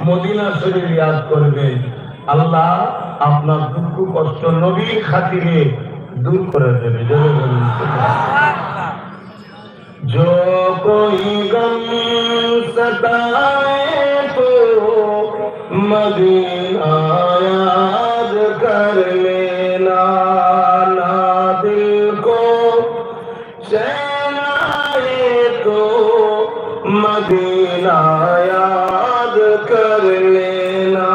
কষ্ট এলে মদিনা শরীফ ইয়াদ করবেন আল্লাহ আপনার দুঃখ কষ্ট নবীর খাতিরে দূর করে দেবে জোরে বলুন সুবহানাল্লাহ। जो कोई गम सताए तो मदीना मदीना याद कर लेना।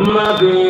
Mother.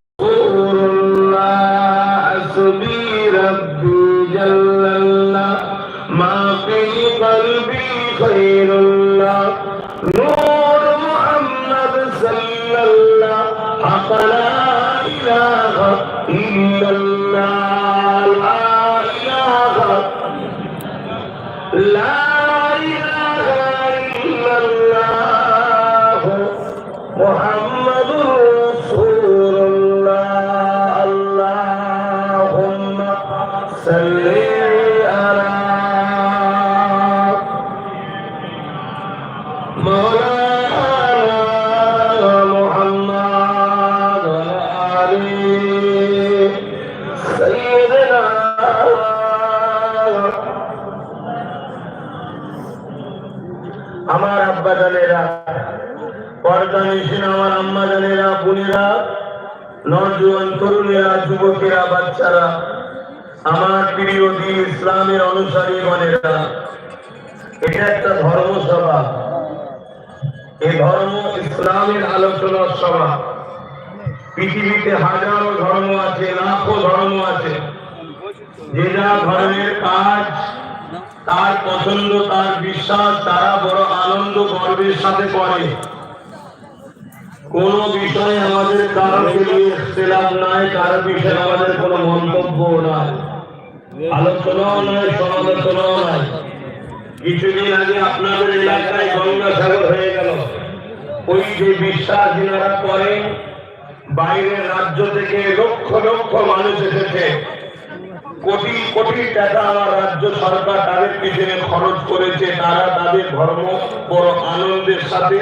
আমার আব্বা জানেরা পর্দা নিশিন আমার আম্মা জানেরা, বোনেরা, নজওয়ান তরুণেরা, যুবকেরা, বাচ্চারা, আমার প্রিয় ইসলামের অনুসারী গণেরা এটা একটা ধর্মসভা। এই ধর্ম ইসলামের আলোচনা সভা। পৃথিবীতে হাজারো ধর্ম আছে, লাখো ধর্ম আছে। যে যা ধর্মের কাজ, তার পছন্দ, তার বিশ্বাস, তারা বড় আনন্দ, গর্বের সাথে করে। কোন বিষয়ে আমাদের কারোকে নিয়ে নাই কারও বিষয়ে আমাদের কোনো মন্তব্য নাই। আলোচনাও নাই, সমালোচনাও নাই। কিছুদিন আগে আপনাদের এলাকায় গঙ্গাসাগর হয়ে গেল। ওই যে বিশ্বাস যিনারা করেন বাইরের রাজ্য থেকে লক্ষ লক্ষ মানুষ এসেছে। কোটি কোটি টাকা রাজ্য সরকার তাদের পিছনে খরচ করেছে। তারা তাদের ধর্ম, বড় আনন্দের সাথে,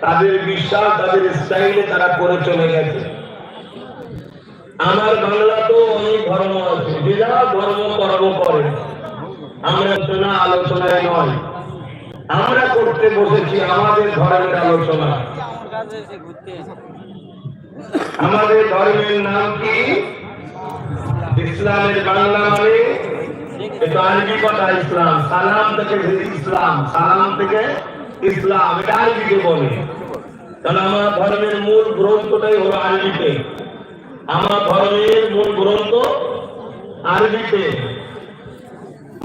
তাদের বিশ্বাস, তাদের স্টাইলে তারা করে চলে গেছে। আমার বাংলাতেও অনেক ধর্ম আছে। যে যারা ধর্ম কর্ম করে, আমরা আলোচনা আলোচনায় নয়। আমরা করতে বসেছি আমাদের ধর্মের আলোচনা। আমাদের ধর্মের নাম কি? ইসলামের বাংলা মানে? এটা আরবি কথা, ইসলাম। সালাম থেকে ইসলাম, সালাম থেকে ইসলাম, এটা আরবিতে বলে। তাহলে আমার ধর্মের মূল গ্রন্থটাই হলো আরবিতে। আমার ধর্মের মূল গ্রন্থ আরবিতে।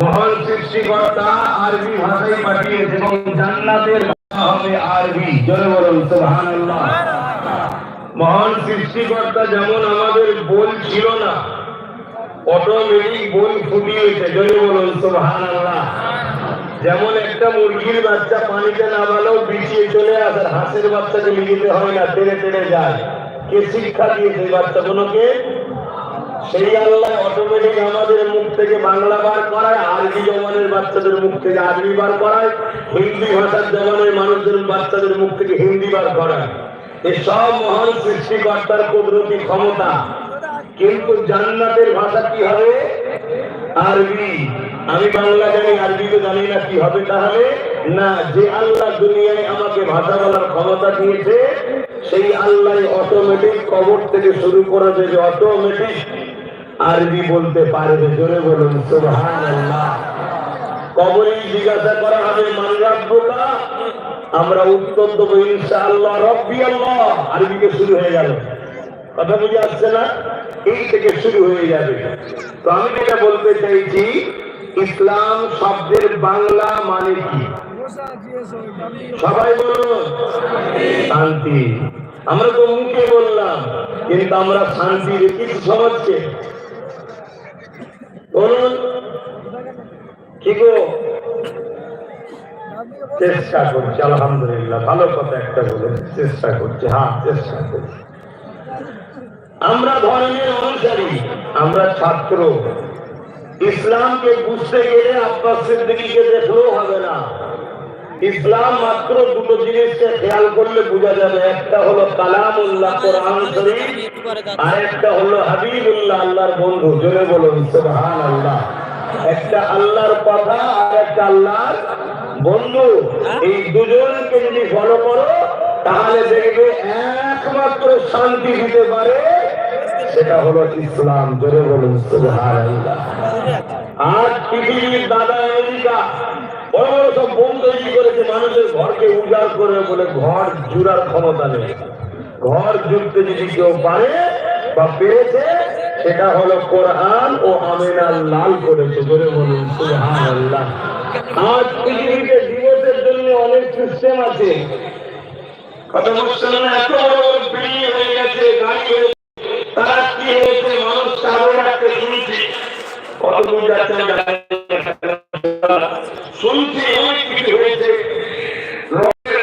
মহান সৃষ্টিকর্তা আরবি ভাষায় পাঠিয়েছে এবং জান্নাতের হবে আরবি। জোরে বলুন, সুবহানাল্লাহ। মহান সৃষ্টিকর্তা যেমন আমাদের বল ছিল না অটোমেটিক বল ফুটিয়েছে জোরে বলুন, সুবহানাল্লাহ। যেমন একটা মুরগির বাচ্চা পানিতে নামালেও বিছিয়ে চলে আসে, হাঁসের বাচ্চাকে নিতে হয় না, টেনে টেনে যায়। কে শিক্ষা দিয়েছে এই বাচ্চাগুলোকে? সেই আল্লাহ অটোমেটিক আমাদের মুখ থেকে বাংলা বার করায়, আরবি জমানের বাচ্চাদের মুখ থেকে আরবি বার করায়, হিন্দি ভাষার জমানের মানুষদের বাচ্চাদের মুখ থেকে হিন্দি বার করায়। সব মহান সৃষ্টিকর্তার কুদরতি ক্ষমতা। কিন্তু জান্নাতের ভাষা কি হবে? আরবি। আমি বাংলা জানি আরবি তো জানি না কি হবে তাহলে? না, যে আল্লাহ দুনিয়ায় আমাকে ভাষা বলার ক্ষমতা দিয়েছে, সেই আল্লাহ অটোমেটিক কবর থেকে শুরু করে দেবে অটোমেটিক আরবি বলতে পারবে, জোরে বলুন, সুবহানাল্লাহ। কবরে জিজ্ঞাসা করা হবে, মান রাব্বুকা? আমরা দেবো ইনশাআল্লাহ, রব্বি আল্লাহ আরবিকে শুরু হয়ে গেল। কথা বুঝে আসছে না? এই থেকে শুরু হয়ে যাবে। তো আমি যেটা বলতে চাইছি, ইসলাম শব্দের বাংলা মানে কি? সবাই বলুন, শান্তি। আমরা তো মুখে বললাম, কিন্তু আমরা শান্তি রেখেছি সমাজকে। বলুন, কি গো? চেষ্টা করছি, আলহামদুলিল্লাহ, ভালো কথা একটা বলে চেষ্টা করছি। হ্যাঁ চেষ্টা করছি। আমরা ধর্মের অনুসারী, আমরা ছাত্র। ইসলামকে বুঝতে গেলে আব্বাস সিদ্দিকীকে দেখলেও হবে না। ইসলাম মাত্র দুটো জিনিসকে খেয়াল করলে বোঝা যাবে, একটা হলো কালামুল্লাহ কোরআন শরীফ, আর একটা হলো হাবিবুল্লাহ আল্লাহর বন্ধু। জোরে বলুন সুবহান আল্লাহ একটা আল্লাহর কথা আর একটা আল্লাহর বন্ধু এই দুজনকে যদি ফলো করো তাহলে দেখবে একমাত্র শান্তি দিতে পারে সেটা হলো ইসলাম। জোরে বলুন আজ পৃথিবীর দাদা আমেরিকা বড় বড় সব বোম তৈরি করেছে মানুষের ঘরকে উজাড় করে বলে ঘর জুড়ার ক্ষমতা নেই। ঘর জুড়তে যদি কেউ পারে বা পেরেছে সেটা হলো কোরআন ও আমিনার লাল করেছে। বলে বলুন সুবহান আল্লাহ আজ পৃথিবীতে দিবসের জন্য অনেক সিস্টেম আছে। কথা বুঝছেন না, এত বড় বড় হয়ে গেছে, গাড়ি তারা কি হয়েছে? মানুষ চালু রাখতে শুনছি। কত দূর যাচ্ছে। শুনছি অনেক কিছু হয়েছে।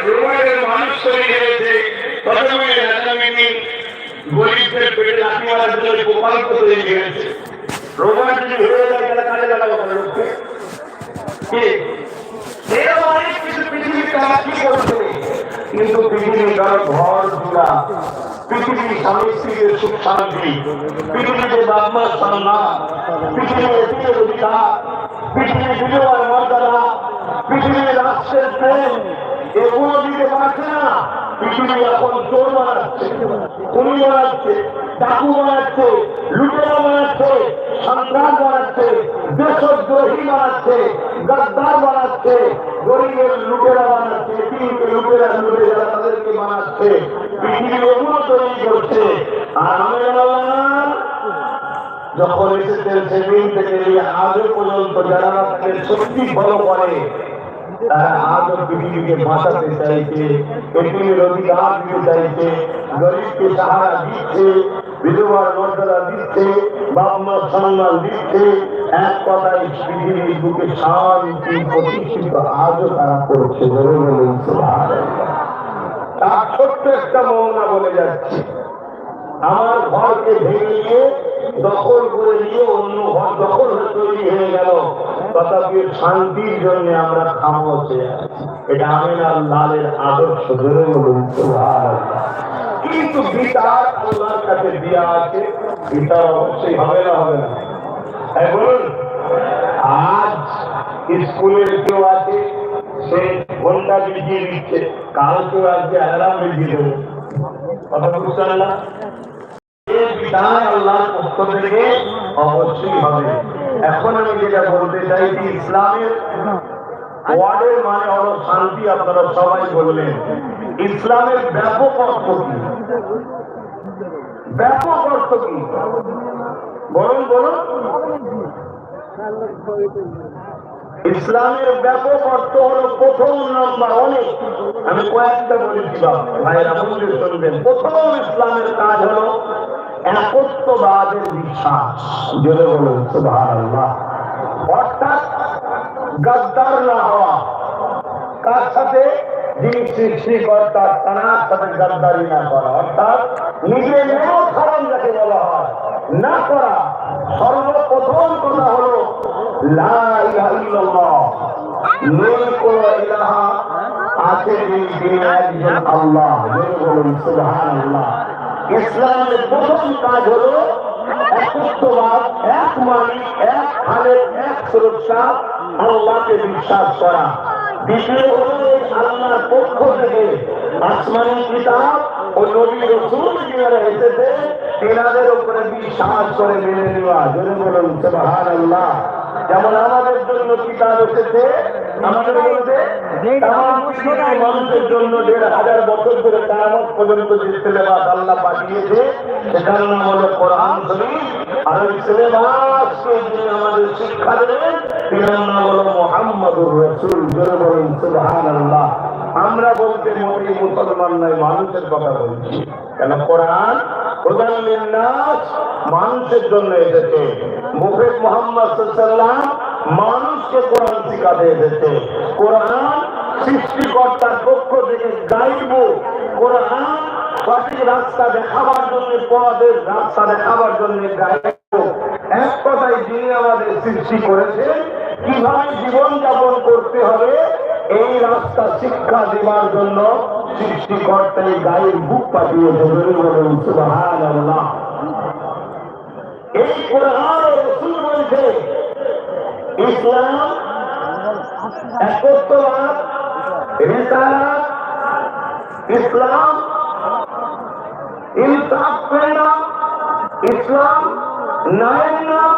রোগের মানুষ তৈরি হয়েছে। হয়ে? কিন্তু পৃথিবীর কারও ঘর জোড়া পৃথিবীর স্বামী, স্ত্রীর সুখ, শান্তি, পৃথিবীতে বাপমার সম্মান পৃথিবীর এটির অধিকার পৃথিবীর বিজয়ের মর্যাদা পৃথিবীর রাষ্ট্রের প্রেম এগুলো দিতে পারছে না। পৃথিবী এখন চোর বানাচ্ছে খুনি বানাচ্ছে ডাকু বানাচ্ছে লুটেরা বানাচ্ছে সন্ত্রাস বানাচ্ছে দেশদ্রোহী বানাচ্ছে গদ্দার বানাচ্ছে গরিবের যখন এসেছেন সেদিন থেকে আজও পর্যন্ত যারা সত্যি ফলো করে তারা আজও পৃথিবীকে বাঁচাতে চাইছে পৃথিবীর অধিকার দিতে চাইছে গরিবকে সাহারা দিচ্ছে, বিধবার মর্যাদা দিচ্ছে বাপ সম্মান দিচ্ছে, এক কথায় পৃথিবীর বুকে শান্তি, প্রতিষ্ঠিত আজও তারা করছে। তার ছোট্ট একটা মৌনা বলে যাচ্ছে আমার ঘরকে ভেঙে দখল করে নিয়ে অন্য ঘর দখল তৈরি হয়ে গেল। তথাপি শান্তির জন্য আমরা খামোছে আছি। এটা আমিনার লালের আদর্শ ধরে কিন্তু বিচার আল্লাহর কাছে দেওয়া আছে বিচার অবশ্যই হবে না হবে না। বলুন, আজ স্কুলের কেউ আছে, সে ঘণ্টা বিজিয়ে দিচ্ছে, কাল কেউ আজকে অ্যালার্ম বিজিয়ে দেবে। কথা না? এই আল্লাহর পক্ষ থেকে অবশ্যই হবে। এখন আমি যেটা বলতে চাইছি, ইসলামের ওয়ার্ডের মানে হলো শান্তি, আপনারা সবাই বললেন। ইসলামের ব্যাপক অর্থ কি? ব্যাপক অর্থ কি? বলুন বলুন। ইসলামের ব্যাপক অর্থ হলো প্রথম নাম্বার অনেক। আমি কয়েকটা বলেছি ভাইয়েরা মন্দির শুনবেন। প্রথম ইসলামের কাজ হলো একত্ববাদের বিশ্বাস। জোরে বলুন, সুবহানাল্লাহ। অর্থাৎ গাদ্দার না হওয়া কার সাথে যিনি সৃষ্টিকর্তা, তার সাথে গাদ্দারি না করা। অর্থাৎ নিজের নিয়ম খারাপ যাকে বলা হয়, না করা। সর্বপ্রথম কথা হলো আল্লাহ? ইসলামের প্রথম কাজ হলো একত্ববাদ এক মালিক, এক খালেক এক সুরক্ষা বিশ্বাস করা। দ্বিতীয় হলো পক্ষ থেকে আসমানি কিতাব ও নবী রসুল যারা এসেছে তেনাদের বিশ্বাস করে মেনে নেওয়া। যদি বলুন, সুবহানাল্লাহ। যেমন আমাদের জন্য কিতাব এসেছে মানুষের জন্য দেড় হাজার বছর ধরে পর্যন্ত যে পাঠিয়েছে আর ওই যিনি আমাদের শিক্ষা দেবেন আমরা বলতে মুসলমান নয়, মানুষের কথা বলছি। কেন? কোরআন প্রধান মানুষের জন্য এসেছে। মুখে মোহাম্মদ সাল্লাম মানুষকে কোরআন শিখাতে এসেছে কোরআন সৃষ্টিকর্তার পক্ষ থেকে গাইব। কোরআন সঠিক রাস্তা দেখাবার জন্য পদের রাস্তা দেখাবার জন্য গাইব। এক কথায় যিনি আমাদের সৃষ্টি করেছেন কীভাবে জীবন যাপন করতে হবে, এই রাস্তা শিক্ষা দেওয়ার জন্য সৃষ্টিকর্তা গায়ের বুক পাঠিয়ে পাঠিয়েছে বলুন, সুবহানাল্লাহ। এই কোরআন রসুল বলছে ইসলাম একত্ববাদ ইসলাম ইনসাফ ইসলাম ন্যায়ের নাম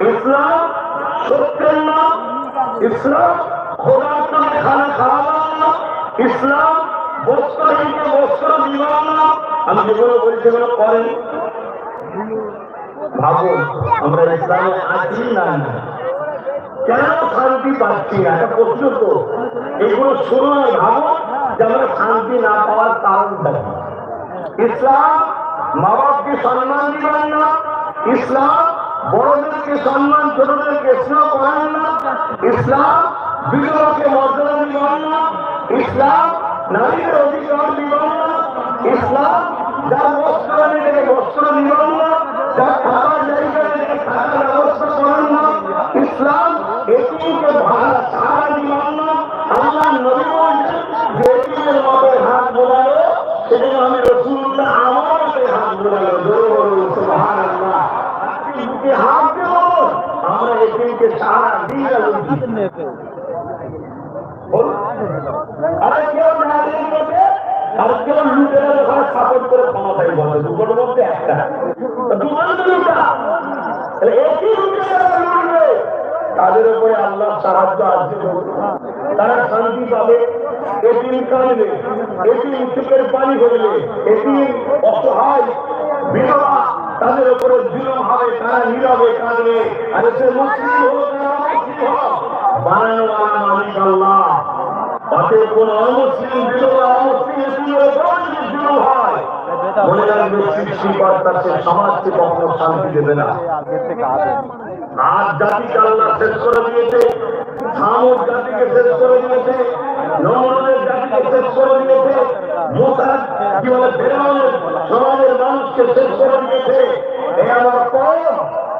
ইসলাম সত্যের নাম ইসলাম খোদার নামে ইসলাম বস্ত্রহীনকে বস্ত্র আমি যেগুলো বলি সেগুলো আমরা ইসলামে আছি না না। কেন শান্তি পাচ্ছি না? একটা প্রশ্ন তো। এগুলো শুনো না ভাবো যে আমরা শান্তি না পাওয়ার কারণটা? ইসলাম মা বাপকে সম্মান দিবেন না। ইসলাম বড়দেরকে সম্মান, ছোটদেরকে স্নেহ করেন না। ইসলাম বিধবাকে মর্যাদা দিবেন না। ইসলাম নারীদের অধিকার দিবেন না। ইসলাম যার বস্ত্র নেই বস্ত্র দিবেন না যার থাকার জায়গা নেই তাকে থাকার ব্যবস্থা করেন না ইসলাম এটিকে ভাড়া ছাড়া দিবেন না আল্লাহ নবী বলছেন যে এটিমের মতো হাত বোলালো সেজন্য আমি রসুল্লাহ আমার হাতে হাত বোলালো জোরে বলুন সুবহানাল্লাহ বুকে হাত দেব আমরা এটিকে সারা দিয়ে গেল আরে কেউ নারীর মধ্যে আর কেউ লুটেরা যখন সাপোর্ট করে ক্ষমতায় বসে দুটোর মধ্যে একটা তো দুটো তো লুটা তাহলে একই লুটেরা লুটবে তাদের উপরে আল্লাহ সাহায্য আসবে তারা শান্তি পাবে এটি কাঁদবে এটি চোখের পানি ঘটবে এটি অসহায় বিধবা তাদের উপরে জুলুম হবে তারা নীরবে কাঁদবে। আর সে মুসলিম হোক না মুসলিম হোক। বানানো বানানো মালিক আল্লাহ। অতএব কোন অমুসলিম বিধবা অমুসলিম এটির উপর যদি জুলুম হয়। মনে রাখবে সৃষ্টিকর্তা সে সমাজকে কখনো শান্তি দেবে না। আজ জাতিকে আল্লাহ শেষ করে দিয়েছে।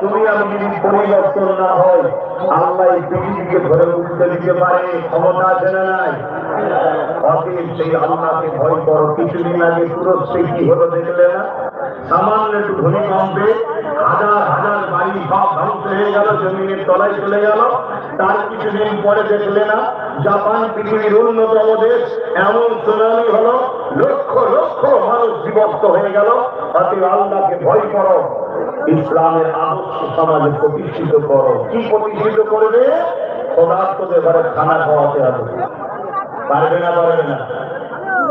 তুমি আমি যদি পরিবর্তন না হয়। আল্লাহ এই পৃথিবীকে ধরে উঠতে দিতে পারে, ক্ষমতা আছে না নাই? অতএব সেই আল্লাহকে ভয় করো, কিছুদিন আগে পুরো সেই কি হলো, দেখলে না? সামান্য একটু ভূমিকম্পে হাজার হাজার বাড়ি সব ধ্বংস হয়ে গেল, জমিনের তলায় চলে গেল। তার কিছুদিন পরে দেখলে না, জাপান পৃথিবীর অন্যতম দেশ, এমন সুনামি হলো, লক্ষ লক্ষ মানুষ বিভক্ত হয়ে গেল অতএব আল্লাহকে ভয় করো, ইসলামের আদর্শ সমাজে প্রতিষ্ঠিত করো। কি প্রতিষ্ঠিত করবে? পদার্থদের ঘরে খানা খাওয়াতে হবে। পারবে না পারবে না?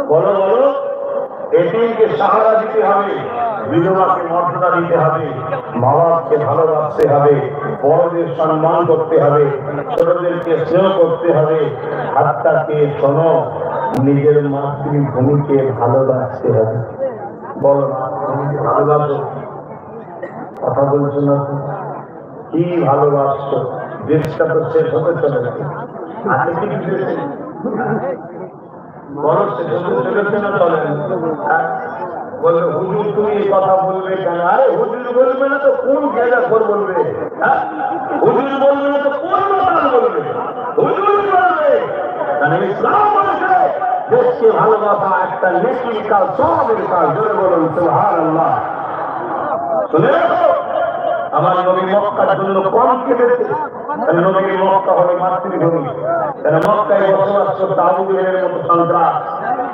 বলো বলো এটিকে সাহারা দিতে হবে, বিধবাকে মর্যাদা দিতে হবে মা বাপকে ভালোবাসতে হবে। বড়দের সম্মান করতে হবে, ছোটদেরকে স্নেহ করতে হবে। আত্মাকে শোনো, নিজের মাতৃভূমিকে ভালোবাসতে হবে। বলো ভালোবাসো? কথা বলছো না কি ভালোবাসছো? দেশটা তো শেষ হতে চলেছে। বড় শেষ হতে চলেছে না চলে বলবে, হুজুর, তুমি এই কথা বলবে কেন? আরে, হুজুর বলবে না তো, কোন গেজা খোর বলবে? হ্যাঁ? হুজুর বলবে না তো, কোন মাতাল বলবে? হুজুর বলবে কারণ ইসলাম বলেছে, দেশকে ভালোবাসা একটা নেকির কাজ সবের কাজ। জোরে বলুন, সুবহানাল্লাহ। শুনে আমার নবী মক্কার জন্য কম কারণ নবীর মক্কা হলো মাতৃভূমি। কারণ মক্কায় বসবাস করতে আবু মতো সন্ত্রাস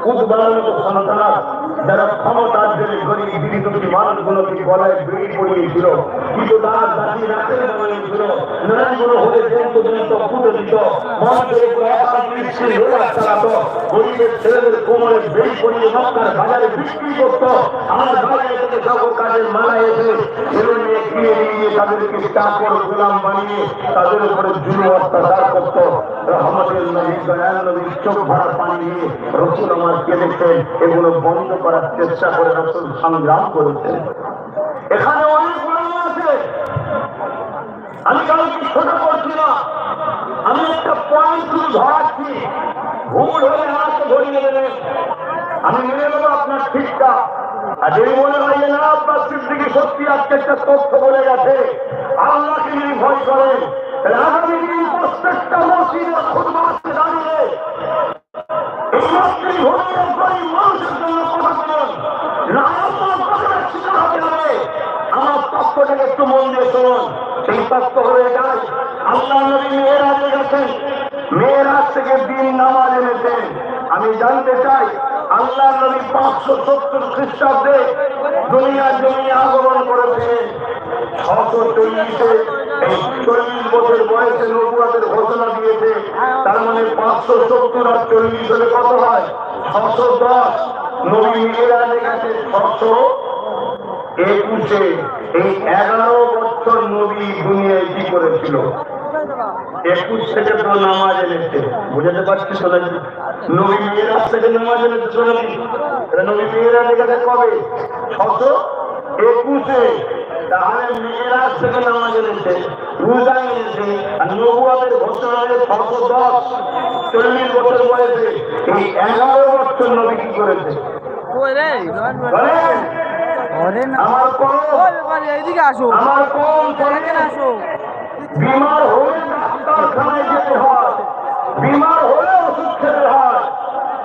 উদ্বারের মতো সন্ত্রাস যারা ক্ষমতার জন্য গরিব বিরোধী মানুষগুলোকে গলায় বিড়ি পড়িয়েছিল কিন্তু তার জাতি রাতের বানিয়েছিল নারায়ণগুলো হলে জন্ত জন্ত ফুটে দিত চালাতো গরিবের ছেলেদের কোমরে পড়িয়ে বাজারে বিক্রি করতো। আমার থেকে সকল কাজের এসে ছেলে নিয়ে নিয়ে তাদেরকে গোলাম বানিয়ে তাদের উপরে জুলু অত্যাচার এগুলো বন্ধ করার চেষ্টা করে রসুল সংগ্রাম করেছেন এখানে অনেক আছে আমি কাউকে ছোট করছি না আমি একটা পয়েন্ট শুধু ধরাচ্ছি ভুল হলে আমি মেনে নেব আপনার ঠিকটা আর যদি মনে হয় যে না আপনার সত্যি আজকে একটা তথ্য বলে গেছে আল্লাহকে যদি ভয় করেন প্রত্যেকটা মানুষের জন্য কথা বলুন শিকার হতে হবে আমার একটু মন দিয়ে সেই তত্ত্ব হয়ে যায় আল্লাহ নবী মেয়েরাজে গেছেন মেয়েরাজ থেকে দিন নামাজ এনেছেন আমি জানতে চাই আল্লাহ নবী পাঁচশো সত্তর খ্রিস্টাব্দে দুনিয়ার জমি আগমন করেছিলেন। ছশো চল্লিশে চল্লিশ বছর বয়সে নবুয়াদের ঘোষণা দিয়েছে। তার মানে পাঁচশো সত্তর আর চল্লিশ হলে কত হয়? ছশো দশ। নবী মেয়েরাজে গেছে ছশো একুশে। এই এগারো বছর নবী দুনিয়ায় কি করেছিল? একুশ থেকে তো নামাজ এনেছে। বুঝাতে পারছি নবী মেয়েরাজ থেকে নামাজ এনেছে নবী মেয়েরাজ এখানে কবে? ছশো একুশে। তাহলে মেয়েরাজ থেকে নামাজ এনেছে রোজা এনেছে আর নবুয়াদের ঘোষণা হয়ে ছশো দশ চল্লিশ বছর বয়সে এই এগারো বছর নবী কি করেছে? আমার আসো। আমার এখানে বিমার হলে ডাক্তারখানায় যেতে হয়। বিমার হলে ওষুধ খেতে হয়।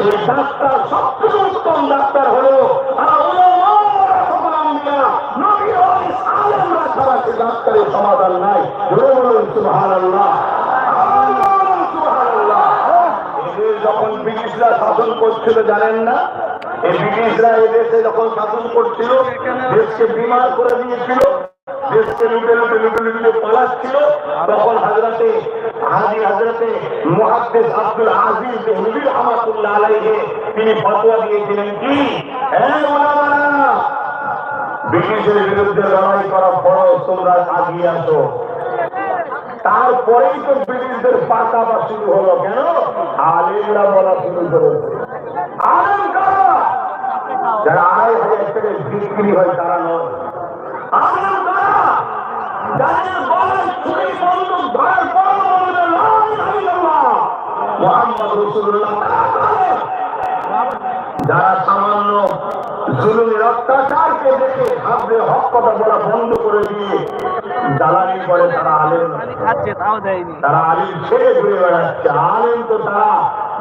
এই ডাক্তার সবথেকে উত্তম ডাক্তার হলো ডাক্তারের সমাধান নাই। সুবহানাল্লাহ। আল্লাহু যখন ব্রিটিশরা শাসন করছিল, জানেন না? এই ব্রিটিশরা এদেশে যখন শাসন করছিল, দেশকে বিমার করে দিয়েছিল। করা তারপরেই তো ব্রিটিশদের পাকাবা শুরু হলো কেন? আলিমরা বলা শুরু করেছে। যারা আড়াই হাজার থেকে বিক্রি হয় তারা নয় আলেম কারা যাদের গলায় ছুরি বন্দুক ধরার পর বলবে লা ইলাহা ইল্লাল্লাহ মুহাম্মদ রাসূলুল্লাহ তারা আলেম। যারা সামান্য জুলুমের অত্যাচারকে দেখে ভাববে হক কথা বলা বন্ধ করে দিয়ে জ্বালানি করে তারা আলেম। দেয়নি। তারা আলিম ছেড়ে ঘুরে বেড়াচ্ছে। আলেম তো তারা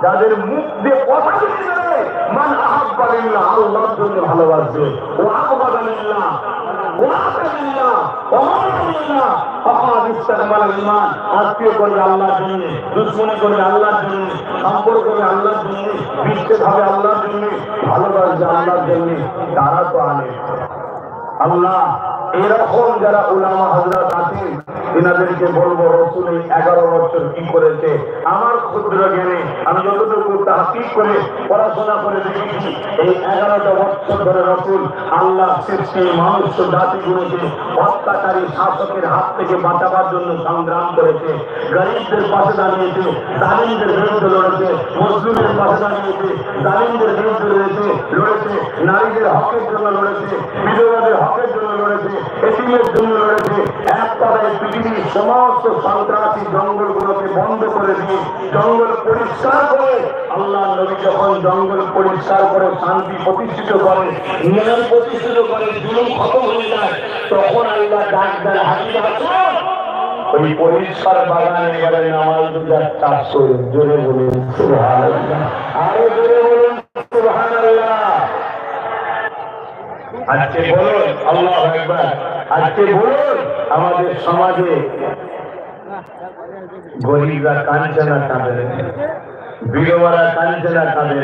যাদের মুখ দিয়ে কথা বেরিয়ে মান আহাব্বালিল্লাহ আল্লাহর জন্য ভালোবাসবে। ও আকবাদালিল্লাহ ও আত্মীয় করবে আল্লাহর জন্য, দুশ্মনী করবে আল্লাহর জন্য সম্পর্ক করবে আল্লাহর জন্য বিচ্ছেদ হবে আল্লাহর জন্য, ভালোবাসবে আল্লাহর জন্য, তারা তো আনে। আল্লাহ এরকম যারা উলামা হজরত আছেন, এনাদেরকে বলব, রসুল এই এগারো বছর কি করেছে? আমার ক্ষুদ্র জ্ঞানে আমি যতটুকু তাহকিক করে, পড়াশোনা করে দেখেছি, এই এগারোটা বছর ধরে রসুল আল্লাহ সৃষ্টি মানুষ জাতিগুলোকে অত্যাচারী শাসকের হাত থেকে বাঁচাবার জন্য সংগ্রাম করেছে, গরিবদের পাশে দাঁড়িয়েছে, জালিমদের বিরুদ্ধে লড়েছে মুসলিমের পাশে দাঁড়িয়েছে, জালিমদের বিরুদ্ধে রয়েছে লড়েছে, নারীদের হকের জন্য লড়েছে, বিধবাদের হকের জন্য লড়েছে এটিমের জন্য লড়েছে এক কথায় পৃথিবীর সমস্ত সন্ত্রাসী জঙ্গলগুলোকে বন্ধ করে দিয়ে জঙ্গল পরিষ্কার করে, আল্লাহ নবী যখন জঙ্গল পরিষ্কার করে শান্তি প্রতিষ্ঠিত করে, নিয়ম প্রতিষ্ঠিত করে, জুলুম খতম হয়ে যায়, তখন আল্লাহ ডাক দেয় হাজির ওই পরিষ্কার বাগানে এবারে নামাজ দুজার চাষ করে জোরে বলুন আরও জোরে বলুন, সুবহানাল্লাহ। আজকে বলুন, আল্লাহ একবার আজকে বলুন, আমাদের সমাজে গরিবরা কাঁদছে না কাঁদে বিধবারা কাঁদছে কাঁদে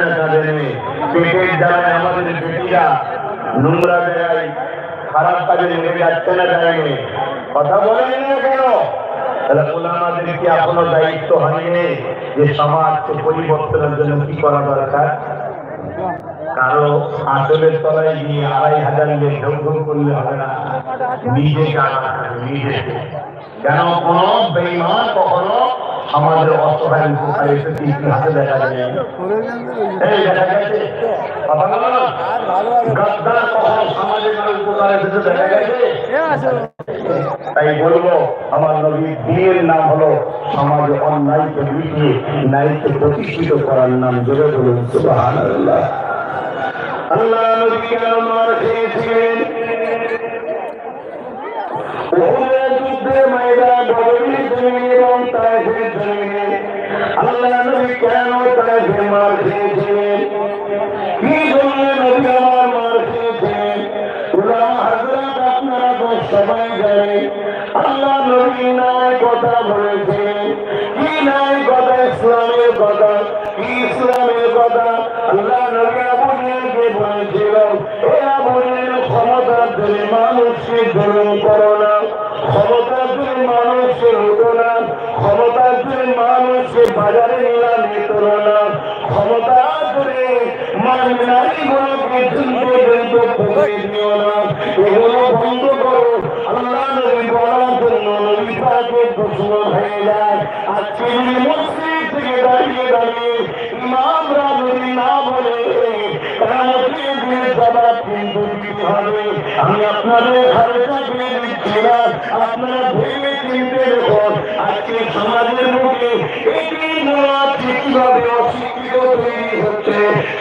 না কাঁদে পেটের জ্বালায় আমাদের নোংরা জায়গায় খারাপ কাজে লেগে যাচ্ছে না কথা বলেন না কেন? তাহলে দায়িত্ব হয়নি যে সমাজকে পরিবর্তনের জন্য কি করা দরকার? কারও আসলের তলায় গিয়ে আড়াই হাজার লোক ঢোক করলে হবে না। নিজেকে নিজেকে কেন? কোন বেইমান কখনো আমাদের অসহায় ইতিহাসে দেখা তাই বলব, আমার নবী দিনের নাম হলো সমাজে অন্যায়কে মিটিয়ে ন্যায়কে প্রতিষ্ঠিত করার নাম জোরে বলুন আল্লাহ নবী কেন মার খেয়েছিলেন যুদ্ধে ময়দান বদরের জমিনে এবং তায়েফের জমিনে আল্লাহ নবী কেন তায়েফে মার খেয়েছিলেন? কি আমার মার আল্লাহ নবী নাই কথা বলেছিলেন। কি নাই কথা? ইসলামের কথা ইসলামের কথা আজকে যদি মসজিদ থেকে দাঁড়িয়ে দাঁড়িয়ে ইমামরা যদি না বলে আমি আপনাদের আপনারা ভেবে চিনতে আজকে সমাজের মুখে এটি নড়াচ্ছে কীভাবে অশিক্ষিত তৈরি হচ্ছে,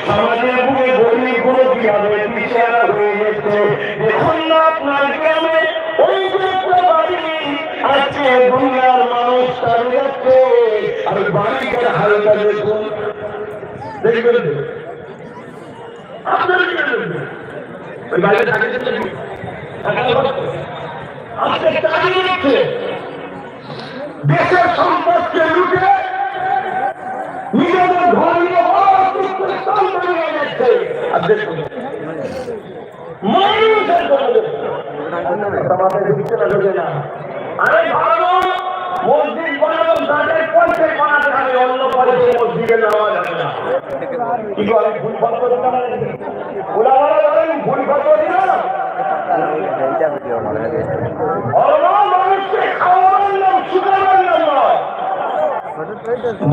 সমাজের মুখে গরিবগুলো কীভাবে পিছিয়ে হয়ে যাচ্ছে, দেখুন না আপনার গ্রামে ওই আজকে দুনিয়ার মানুষ তাদের বাড়িটার হালকা দেখুন দেখবেন? দেশের সম্পদকে লুটে নিজেদের ধর্মীয় আর দেখুন মানুষের আরে মসজিদ বানাবো তাদের পয়সা বানাতে হবে অন্য মসজিদে নেওয়া যাবে না। কি আমি ভুল ফল করি না ওলামারা বলেন ভুল ফল করি না মানুষকে খাওয়ার নাম শুকানোর নাম নয়।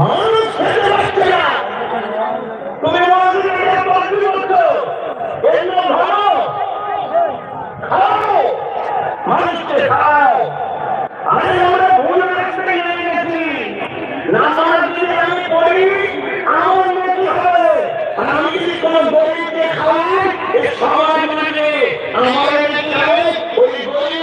মানুষ খেতে পারছে না। তুমি মসজিদে বসে বলছো এর নাম ধর্ম খাও। মানুষকে খাও। আরে আমরা ভুল নিয়ে গেছি নামাজ গরিব আমার মতো হবে। আমি যদি কোনো গরিবকে খাওয়াই সবার মানে আমার